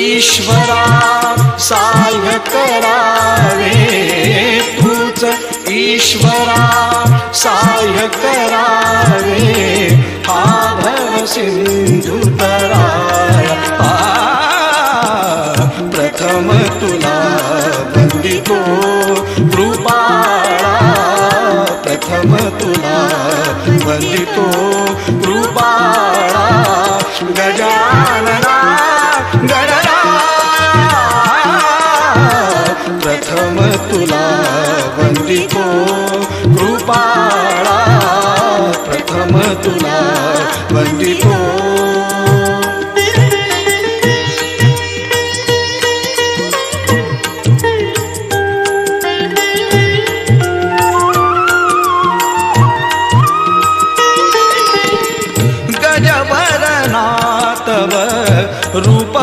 ईश्वरा साह्य करावे. तूच ईश्वरा साह्य करावे. हा भव सिंधू प्रथम तुला बंदितो कृपाळा. प्रथम तुला वंदितो कृपाळा. गजान प्रथम तुला वंदितो कृपाळा. प्रथम तुला वंदितो. गजवरनातव रूप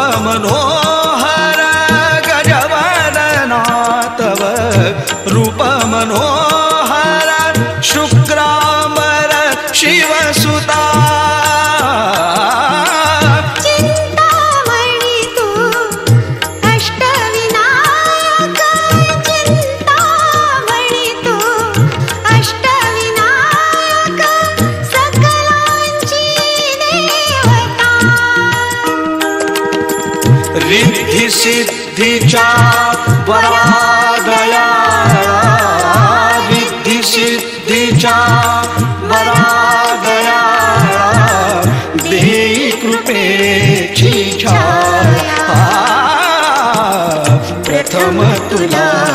सिद्धीच्या वरादया विद्धी सिद्धीच्या वरादया देई कृपेची छाया. प्रथम तुला